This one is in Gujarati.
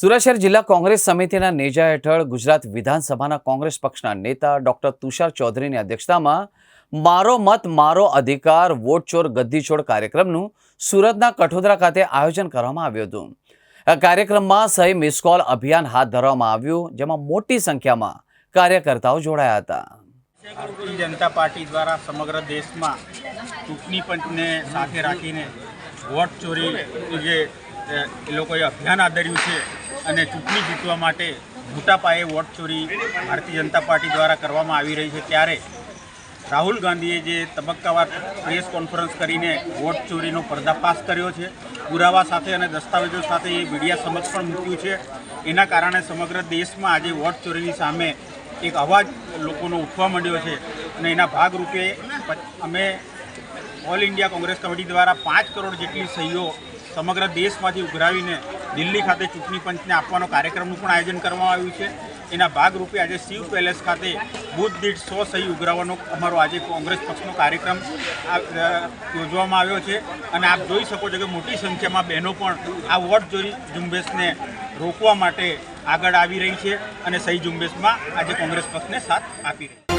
સુરત શહેર જિલ્લા કોંગ્રેસ સમિતિના નેજા હેઠળ ગુજરાત વિધાનસભાના કોંગ્રેસ પક્ષના નેતા ડોક્ટર તુષાર ચૌધરીની અધ્યક્ષતામાં મારો મત, મારો અધિકાર વોટ ચોર ગદ્દી છોડ કાર્યક્રમનું સુરતના કઠોદરા ખાતે આયોજન કરવામાં આવ્યું હતું. આ કાર્યક્રમમાં સહી મિસ કોલ અભિયાન હાથ ધરવામાં આવ્યું, જેમાં મોટી સંખ્યામાં કાર્યકર્તાઓ જોડાયા હતા. જનતા પાર્ટી દ્વારા સમગ્ર દેશમાં ચૂંટણી પંચને સાથે રાખીને વોટ ચોરી જે લોકોએ અભિયાન આદર્યું છે અને ચૂંટણી જીતવા માટે મોટા પાયે વોટ ચોરી ભારતીય જનતા પાર્ટી દ્વારા કરવામાં આવી રહી છે. ત્યારે રાહુલ ગાંધીએ જે તબક્કાવાર પ્રેસ કોન્ફરન્સ કરીને વોટ ચોરીનો પર્દાફાશ કર્યો છે, પુરાવા સાથે અને દસ્તાવેજો સાથે એ મીડિયા સમક્ષ પણ મૂક્યું છે. એના કારણે સમગ્ર દેશમાં આજે વોટ ચોરીની સામે એક અવાજ લોકોનો ઉઠવા માંડ્યો છે અને એના ભાગરૂપે અમે ઓલ ઇન્ડિયા કોંગ્રેસ કમિટી દ્વારા પાંચ કરોડ જેટલી સહીઓ સમગ્ર દેશમાંથી ઉઘરાવીને દિલ્હી ખાતે ચૂંટણી પંચને આપવાનો કાર્યક્રમનું પણ આયોજન કરવામાં આવ્યું છે. એના ભાગરૂપે આજે શિવ પેલેસ ખાતે બુથ દીઠ સો સહી ઉઘરાવવાનો અમારો આજે કોંગ્રેસ પક્ષનો કાર્યક્રમ યોજવામાં આવ્યો છે. અને આપ જોઈ શકો છો કે મોટી સંખ્યામાં બહેનો પણ આ વોટ ચોરી ઝુંબેશને રોકવા માટે આગળ આવી રહી છે અને સહી ઝુંબેશમાં આજે કોંગ્રેસ પક્ષને સાથ આપી રહી છે.